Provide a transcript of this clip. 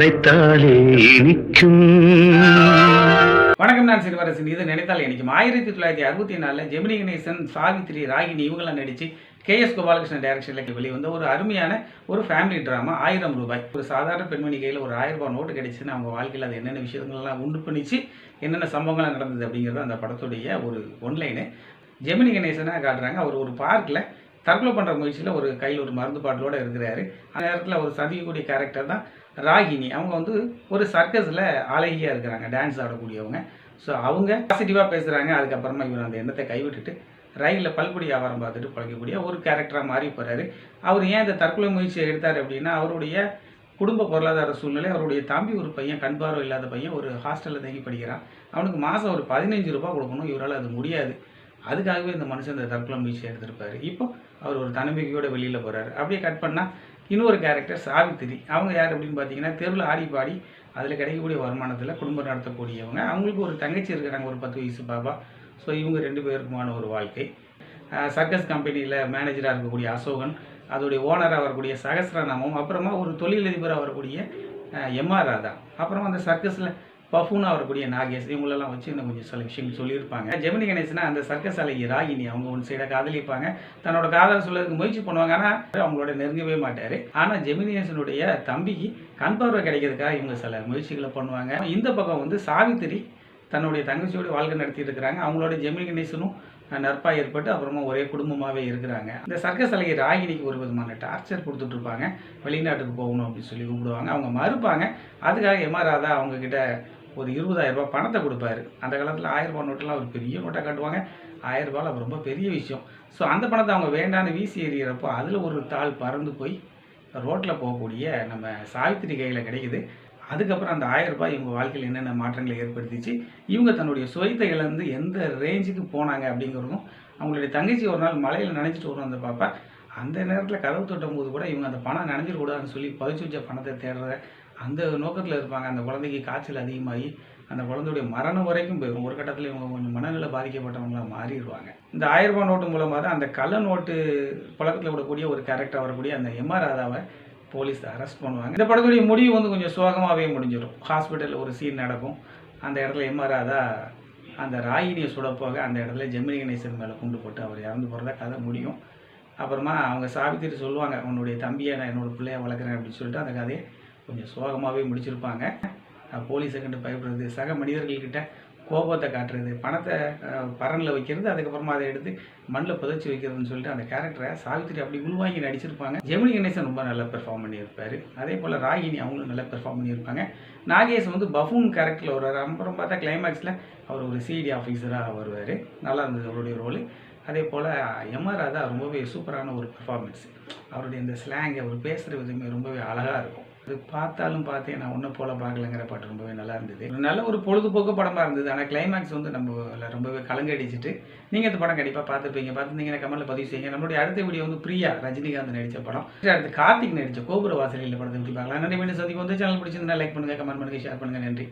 நினைத்தாலே இனிக்கும் வணக்கம் நான் சிறுவரசன். இது நினைத்தால் எனக்கு ஆயிரத்தி தொள்ளாயிரத்தி அறுபத்தி நாலில் ஜெமினி கணேசன் சாவித்திரி ராகினி இவங்களாம் நடித்து கே. எஸ். கோபாலகிருஷ்ணன் டைரக்ஷனில் வெளிவந்த ஒரு அருமையான ஒரு ஃபேமிலி ட்ராமா ஆயிரம் ரூபாய். ஒரு சாதாரண பெண்மணி கையில் ஒரு ஆயிரம் ரூபாய் நோட்டு கிடைச்சுன்னு அவங்க வாழ்க்கையில் அது என்னென்ன விஷயங்கள்லாம் உண்டு பண்ணிச்சு என்னென்ன சம்பவங்கள்லாம் நடந்தது அப்படிங்கிறது அந்த படத்துடைய ஒரு ஒன்லைனு ஜெமினி கணேசனாக காட்டுறாங்க? அவர் ஒரு பார்க்கில் தற்கொலை பண்ணுற முயற்சியில் ஒரு கையில் ஒரு மருந்து பாட்டிலோடு இருக்கிறாரு. அந்த நேரத்தில் ஒரு சந்திக்கக்கூடிய கேரக்டர் தான் ராகினி. அவங்க வந்து ஒரு சர்க்கஸில் அழகியாக இருக்கிறாங்க டான்ஸ் ஆடக்கூடியவங்க. ஸோ அவங்க பாசிட்டிவாக பேசுகிறாங்க அதுக்கப்புறமா இவர் அந்த எண்ணத்தை கைவிட்டுட்டு ரயிலில் பல்பொடி வியாபாரம் பார்த்துட்டு பழக்கக்கூடிய ஒரு கேரக்டராக மாறி போகிறாரு அவர் ஏன் இந்த தற்கொலை முயற்சியை எடுத்தார் அப்படின்னா அவருடைய குடும்ப பொருளாதார சூழ்நிலை அவருடைய தம்பி ஒரு பையன் கண் பார்வை இல்லாத பையன் ஒரு ஹாஸ்டலில் தங்கி படிக்கிறான். அவனுக்கு மாதம் ஒரு பதினஞ்சு ரூபாய் கொடுக்கணும். இவரால் அது முடியாது. அதுக்காகவே இந்த மனுஷன் இந்த தற்கொலை முயற்சி எடுத்திருப்பாரு. இப்போ அவர் ஒரு தன்னம்பிக்கையோட வெளியில் போகிறாரு அப்படியே கட் பண்ணால் இன்னொரு கேரக்டர் சாவித்திரி. அவங்க யார் அப்படின்னு பார்த்தீங்கன்னா தெருவில் ஆடி பாடி அதில் கிடைக்கக்கூடிய வருமானத்தில் குடும்பம் நடத்தக்கூடியவங்க. அவங்களுக்கு ஒரு தங்கச்சி இருக்கிறாங்க ஒரு பத்து வயசு பாபா. ஸோ இவங்க ரெண்டு பேருக்குமான ஒரு வாழ்க்கை. சர்க்கஸ் கம்பெனியில் மேனேஜராக இருக்கக்கூடிய அசோகன் அதோடைய ஓனராக வரக்கூடிய சகசிரநாமம் அப்புறமா ஒரு தொழிலதிபராக வரக்கூடிய எம்ஆர் ராதா. அப்புறம் அந்த சர்க்கஸில் பஃபூனாக வரக்கூடிய நாகேஷ் இவங்களெல்லாம் வச்சு இன்னும் கொஞ்சம் சில விஷயங்கள் சொல்லியிருப்பாங்க. ஜெமினி கணேசனா அந்த சர்க்கஸ் அழகி ராகினி அவங்க ஒன்று சைடாக காதலிப்பாங்க. தன்னோட காதல் சொல்றதுக்கு முயற்சி பண்ணுவாங்க ஆனால் அவங்களோட நெருங்கவே மாட்டார். ஆனால் ஜெமினி கணேசனுடைய தம்பிக்கு கண் பார்வை கிடைக்கிறதுக்காக இவங்க சில முயற்சிகளை பண்ணுவாங்க. இந்த பக்கம் வந்து சாவித்திரி தன்னுடைய தங்கச்சியோட வாழ்க்கை நடத்திட்டு இருக்கிறாங்க. அவங்களோட ஜெமினி கணேசனும் நட்பாக ஏற்பட்டு அப்புறமா ஒரே குடும்பமாகவே இருக்கிறாங்க. இந்த சர்க்கஸ் அழகி ராகினிக்கு ஒரு விதமான டார்ச்சர் கொடுத்துட்டு இருப்பாங்க. வெளிநாட்டுக்கு போகணும் அப்படின்னு சொல்லி கூப்பிடுவாங்க. அவங்க மறுப்பாங்க. அதுக்காக எம்ஆர் ராதா அவங்கக்கிட்ட ஒரு இருபதாயிரரூபா பணத்தை கொடுப்பாரு. அந்த காலத்தில் ஆயிரரூபா நோட்டெல்லாம் ஒரு பெரிய நோட்டாக காட்டுவாங்க. ஆயிரரூபாவில் அவர் ரொம்ப பெரிய விஷயம். ஸோ அந்த பணத்தை அவங்க வேண்டான்னு வீசி எறிகிறப்போ அதில் ஒரு தாள் பறந்து போய் ரோட்டில் போகக்கூடிய நம்ம சாவித்திரி கையில் கிடைக்குது. அதுக்கப்புறம் அந்த ஆயிரம் ரூபாய் இவங்க வாழ்க்கையில் என்னென்ன மாற்றங்களை ஏற்படுத்திச்சு இவங்க தன்னுடைய சுயத்தை இழந்து எந்த ரேஞ்சுக்கு போனாங்க அப்படிங்கிறதும் அவங்களுடைய தங்கச்சி ஒரு நாள் மலையில் நினைச்சிட்டு வரும் அந்த பாப்பா அந்த நேரத்தில் கதவு தொட்டும் போது கூட இவங்க அந்த பணம் நினைஞ்சிடக்கூடாதுன்னு சொல்லி பதிச்சு வச்ச பணத்தை தேடுற அந்த நோக்கத்தில் இருப்பாங்க. அந்த குழந்தைக்கு காய்ச்சல் அதிகமாகி அந்த குழந்தையுடைய மரணம் வரைக்கும் போயிடும் ஒரு கட்டத்தில் இவங்க கொஞ்சம் மனநிலை பாதிக்கப்பட்டவங்களாக மாறிடுவாங்க. இந்த ஆயிரம் ரூபாய் நோட்டு மூலமாக தான் அந்த கள்ள நோட்டு பழக்கத்தில் விடக்கூடிய ஒரு கேரக்டர் வரக்கூடிய அந்த எம்ஆர் ராதாவை போலீஸ் அரெஸ்ட் பண்ணுவாங்க. இந்த படத்துடைய முடிவு வந்து கொஞ்சம் சோகமாகவே முடிஞ்சிடும். ஹாஸ்பிட்டலில் ஒரு சீன் நடக்கும். அந்த இடத்துல எம்ஆர் ராதா அந்த ராகினியை சுடப்போக அந்த இடத்துல ஜெமினி கணேசன் மேலே குண்டு போட்டு அவர் இறந்து போகிறதா கதை முடியும். அப்புறமா அவங்க சாவித்திரி சொல்லுவாங்க உன்னுடைய தம்பியை நான் என்னோடய பிள்ளைய வளர்க்குறேன் அப்படின்னு சொல்லிட்டு அந்த கதையை கொஞ்சம் சோகமாகவே முடிச்சிருப்பாங்க. அஹ் போலீஸை கண்டு பயப்படுறது சக மனிதர்கள்கிட்ட கோபத்தை காட்டுறது பணத்தை பரனில் வைக்கிறது அதுக்கப்புறமா அதை எடுத்து மண்ணில் புதைச்சி வைக்கிறதுன்னு சொல்லிட்டு அந்த கேரக்டரை சாவித்திரி அப்படி உள்வாங்கி நடிச்சிருப்பாங்க. ஜெமினி கணேசன் ரொம்ப நல்லா பெர்ஃபார்ம் பண்ணியிருப்பார். அதே போல் ராகினி அவங்களும் நல்லா பெர்ஃபார்ம் பண்ணியிருப்பாங்க. நாகேஷ் வந்து பஃபூன் கேரக்டரில் வருவார். அப்புறம் பார்த்தா கிளைமேக்ஸில் அவர் ஒரு சிடி ஆஃபீஸராக வருவார். நல்லா இருந்தது அவருடைய ரோல் அதே போல் எம்ஆர் ராதா ரொம்பவே சூப்பரான ஒரு பெர்ஃபார்மன்ஸ் அவருடைய இந்த ஸ்லாங் அவர் பேசுகிற விதமே ரொம்பவே அழகாக இருக்கும். அது பார்த்தாலும் பார்த்தேன் நான் ஒன்றை போல பார்க்கலங்கிற பாட்டு ரொம்பவே நல்லா இருந்தது. நல்ல ஒரு பொழுதுபோக்கு படமாக இருந்தது. ஆனால் கிளைமேக்ஸ் வந்து நம்ம ரொம்பவே கலங்கடிச்சிட்டு நீங்கள் இந்த படம் கண்டிப்பாக பார்த்துருப்பீங்க. பார்த்துருந்தீங்கன்னா கமெண்ட்டில் பதிவு செய்யுங்க. நம்மளுடைய அடுத்த வீடியோ வந்து பிரியா ரஜினிகாந்த் நடித்த படம். அடுத்து கார்த்திக் நடித்த கோபுர வாசலில் படத்தை பற்றி பார்க்கலாம். நன்றி. மீண்டும் சந்திக்கும் வந்து சேனல் பிடிச்சிருந்தா லைக் பண்ணுங்கள் கமெண்ட் பண்ணுங்கள் ஷேர் பண்ணுங்கள் நன்றி.